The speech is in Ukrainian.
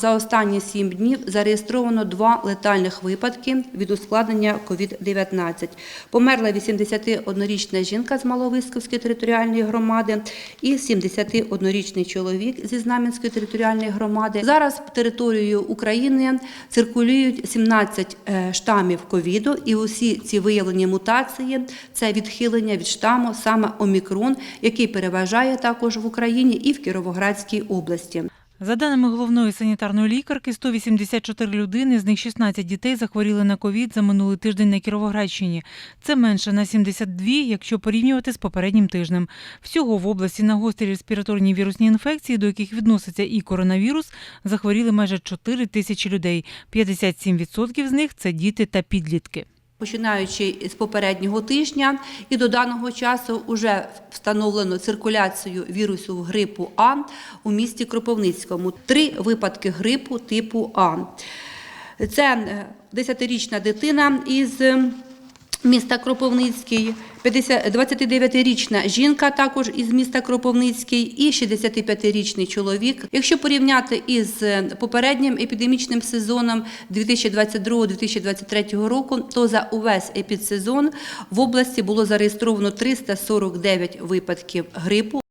За останні сім днів зареєстровано два летальних випадки від ускладнення COVID-19. Померла 81-річна жінка з Маловисковської територіальної громади і 71-річний чоловік зі Знам'янської територіальної громади. Зараз територією України циркулюють 17 е, штамів ковіду, і усі ці виявлені мутації це відхилення від штаму саме омікрон, який переважає також в Україні і в Кіровоградській області. За даними головної санітарної лікарки, 184 людини, з них 16 дітей захворіли на ковід за минулий тиждень на Кіровоградщині. Це менше на 72, якщо порівнювати з попереднім тижнем. Всього в області на гострі респіраторні вірусні інфекції, до яких відноситься і коронавірус, захворіли майже 4 тисячі людей. 57% з них це діти та підлітки. Починаючи з попереднього тижня і до даного часу вже встановлено циркуляцію вірусу грипу А у місті Кропивницькому. Три випадки грипу типу А. Це е, 10-річна дитина із е, міста Кропивницький, 50 29-річна жінка також із міста Кропивницький і 65-річний чоловік. Якщо порівняти із е, попереднім епідемічним сезоном 2022-2023 року, то за увесь епідсезон в області було зареєстровано 349 випадків грипу.